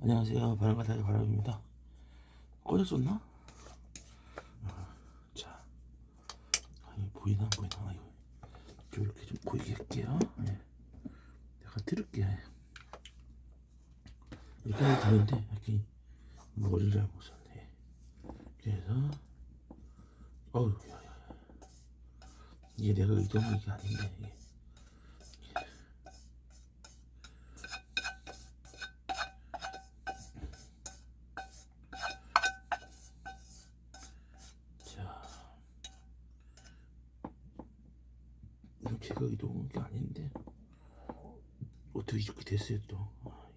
안녕하세요. 바람가다의 바람입니다. 꺼졌었나? 아, 자, 보이나 안 보이나? 이렇게 좀 보이게 할게요. 예. 약간 들을게. 이렇게 해도 되는데 이렇게 머리를 잘못 썼네. 그래서 어우. 이게 내가 의도한 게 아닌데 이게. 제가 의도한 게 아닌데. 어떻게 이렇게 됐어요 또? 아,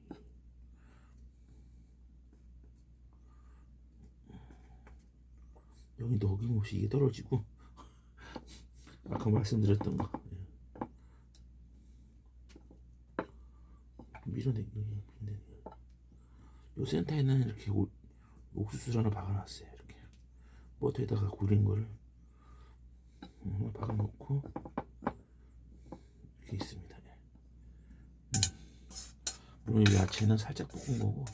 여기 녹임없이 이게 떨어지고. 아까 말씀드렸던 거. 예. 밀어내기 밀어내기 요 센터에는 이렇게 오, 옥수수를 하나 박아놨어요 이렇게. 버터에다가 구린 거를. 하나 박아놓고 이렇게 있습니다 예. 음. 오늘 야채는 살짝 볶은 거고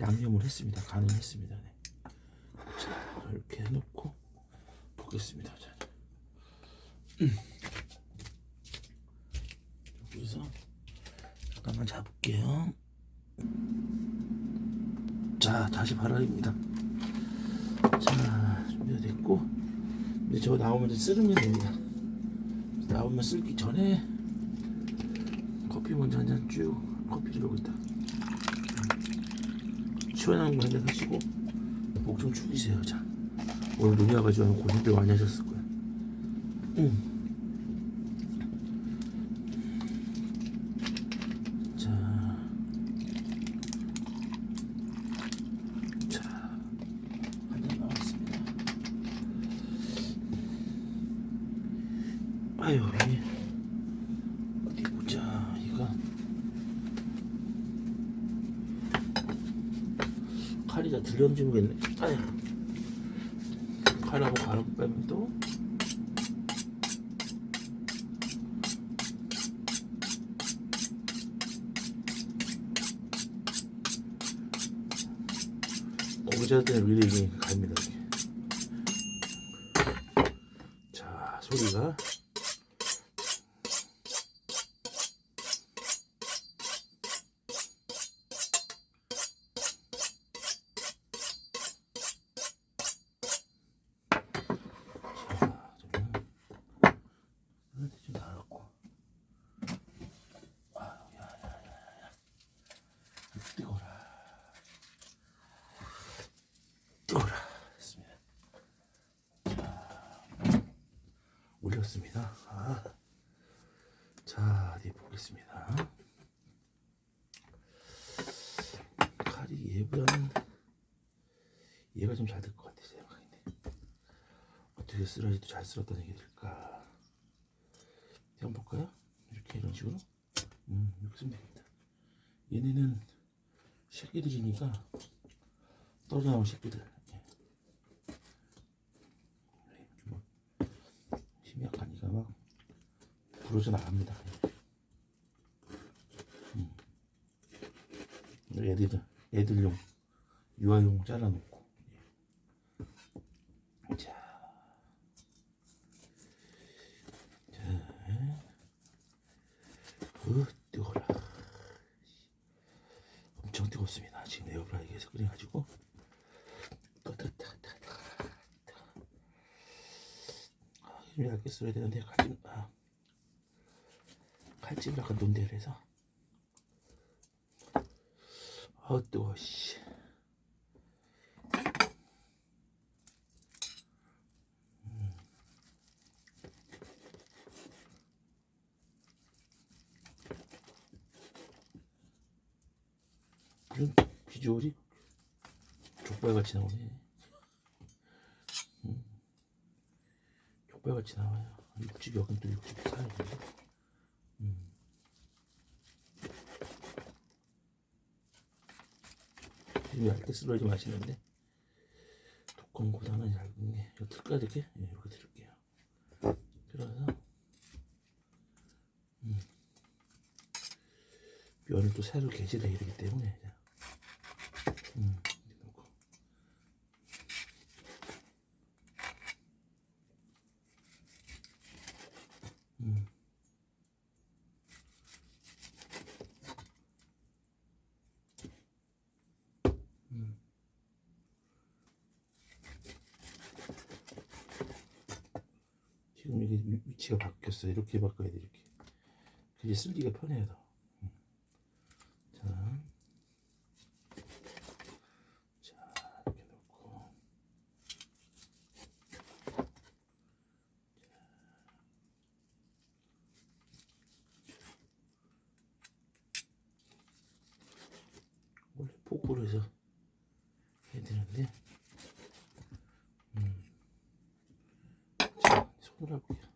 양념을 했습니다 간은 했습니다 네. 자 이렇게 해놓고 보겠습니다 자. 음. 여기서 잠깐만 잡을게요 자 다시 바라입니다 자 준비가 됐고 이제 저거 나오면 이제 쓰르면 됩니다 나오면 쓸기 전에 커피 먼저 한 잔 쭉 커피를 여기다. 시원한 거 한 잔 하시고 목 좀 축이세요 자. 오늘 눈이 와가지고 고생들 많이 하셨을 거야 음. 아유, 이 어디 보자, 이거 칼이 다 들렸는지 모르겠네. 아유, 칼하고 바람 빼면 또. 고무자들 위로 이게 갑니다. 자, 소리가 자, 좀 이렇게 좀 나왔고. 아유, 야, 야, 야, 야. 뜨거워라. 뜨거라 했습니다. 자, 올렸습니다. 아, 자, 어디 보겠습니다. 칼이 얘보다는 얘가 좀 잘 될 것 같아, 제 생각인데. 어떻게 쓸어야지 잘 쓸었다는 얘기 될까? 한번 볼까요? 이렇게 이런 식으로? 음, 이렇게 쓰면 됩니다. 얘네는 새끼들이니까 떨어져 나온 새끼들. 예. 네, 뭐 힘이 약하니까 막 부러져 나갑니다. 음. 애들 애들용 유아용 잘라놓고. 예. 자, 자, 으 뜨거라. 엄청 뜨겁습니다. 지금 에어프라이기에서 끓여가지고. 아, 좀 얇게 써야 되는데 칼집 아, 칼집을 약간 논대를 해서 아 뜨거워 씨 음, 비주얼이 족발같이 나오네 족발같이 나와요. 육즙 여긴 또 육즙 사야 돼. 음. 할 때 쓰러지 마시는데 독감 고단은 얇은 게 이거 틀까 이렇게? 네, 이렇게 들을게요 그래서 음. 뼈를 또 새로 개시다 이러기 때문에 음. 음. 위치가 바뀌었어. 이렇게 바꿔야 돼 이렇게. 그게 쓸기가 편해요 더. 음. 자, 자 이렇게 놓고. 원래 포크로 해서 해야 되는데 음. 자 손으로 할게요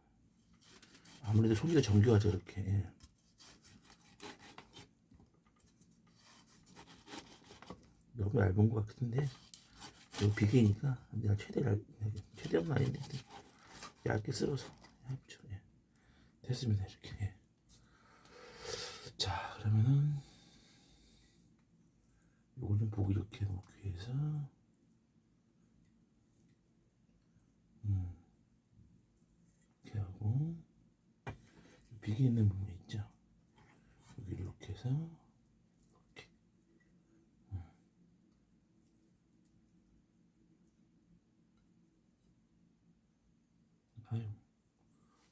아무래도 더 정교하죠 이렇게 너무 얇은 것 같은데 이거 비계니까 내가 최대 얇 최대한 아닌데 얇게 썰어서 해보죠 예. 됐습니다 이렇게 예. 자 그러면은 요걸 좀 보기 좋게 놓기 위해서 음 이렇게 하고 비계 있는 부분 있죠 여기를 이렇게 해서 이렇게 음. 아유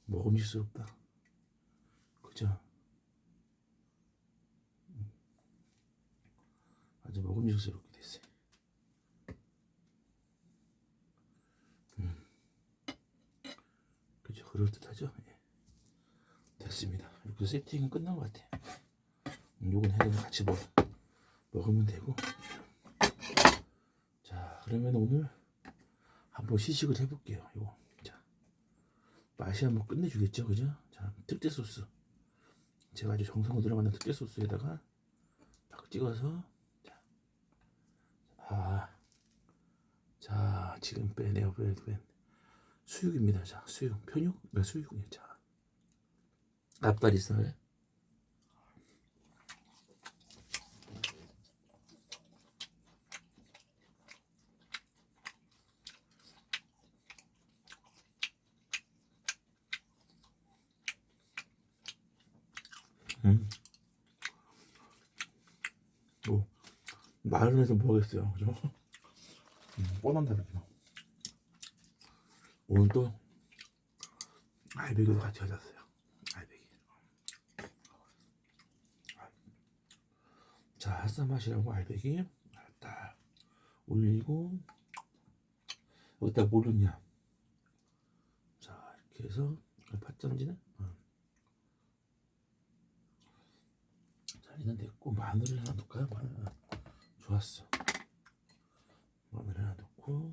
먹음직스럽다 그죠 아주 먹음직스럽게 됐어요. 음. 그죠, 그럴듯하죠? 예. 됐습니다. 이렇게 세팅은 끝난 것 같아요. 음, 요건 해서 같이 먹, 먹으면 되고. 자, 그러면 오늘 한번 시식을 해볼게요. 요거. 자, 맛이 한번 끝내주겠죠, 그죠? 자, 특제 소스. 제가 아주 정성으로 들어가는 특제 소스에다가 딱 찍어서 아, 자, 지금 빼내요, 빼, 빼. 수육입니다. 자, 수육. 편육? 네, 수육이요. 자, 앞다리 살. 음. 오. 말을 해서 뭐 하겠어요 그죠? 음, 뻔한 답이죠 오늘 또 알배기도 같이 가졌어요 알배기 자 핫사맛이라고 알배기 딱 올리고 여기다 뭐 넣냐 자 이렇게 해서 팥전지는 어. 자리는 됐고 마늘을 하나 넣을까요? 마늘 좋았어. 마늘 하나 넣고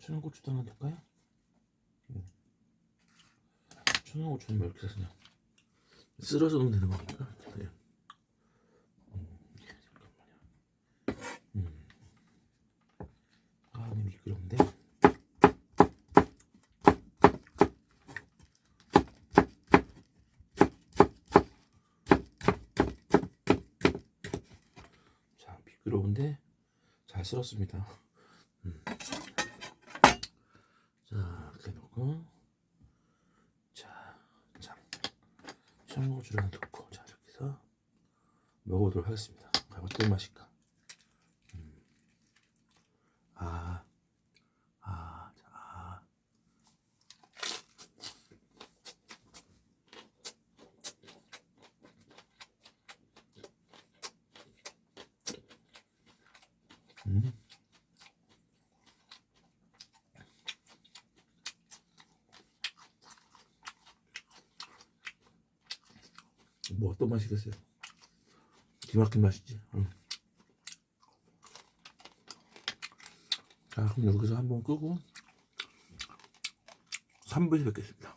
청양고추도 하나 넣을까요? 음. 청양고추는 몇 이렇게 쓰냐? 쓸어서 넣으면 되는 거니까. 네. 음, 잠깐만요. 음. 아, 너무 미끄러운데. 자, 미끄러운데 잘 쓸었습니다. 음. 자, 이렇게 놓고 자, 자, 청양고추를 하나 넣고 자, 이렇게 해서 먹어보도록 하겠습니다. 어떤 맛일까? 음. 아, 아, 자, 아. 음. 뭐 어떤 맛이겠어요? 기막힌 맛이지. 응. 자, 그럼 여기서 한번 끄고 3분에 뵙겠습니다.